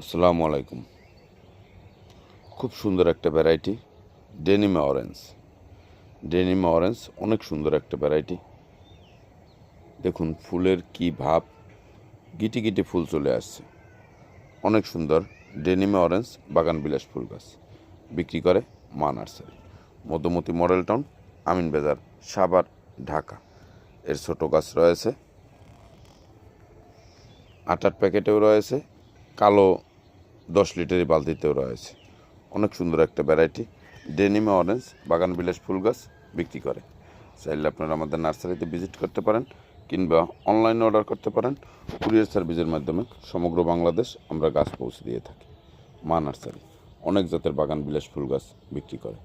আসসালামু আলাইকুম। খুব সুন্দর একটা ভ্যারাইটি ডেনিমা অরেঞ্জ ডেনিমা অরেঞ্জ অনেক সুন্দর একটা ভ্যারাইটি দেখুন, ফুলের কি ভাব, গিটি গিটি ফুল চলে আসছে। অনেক সুন্দর ডেনিমা অরেঞ্জ বাগান বিলাস ফুল গাছ। বিক্রি করে মা nursery. Madhumati model town, Amin Bazar, Savar, Dhaka. এর ছোট গাছ রয়েছে। আটার প্যাকেটেও রয়েছে। কালো দশ লিটারের বালতিতেও রয়েছে। অনেক সুন্দর একটা ভ্যারাইটি ডেনিমা অরেঞ্জ বাগান বিলাস ফুল গাছ বিক্রি করে। চাইলে আপনারা আমাদের নার্সারিতে ভিজিট করতে পারেন কিংবা অনলাইনে অর্ডার করতে পারেন। কুরিয়ার সার্ভিসের মাধ্যমে সমগ্র বাংলাদেশ আমরা গাছ পৌঁছে দিয়ে থাকি। মা নার্সারি, অনেক জাতের বাগান বিলাস ফুল গাছ বিক্রি করে।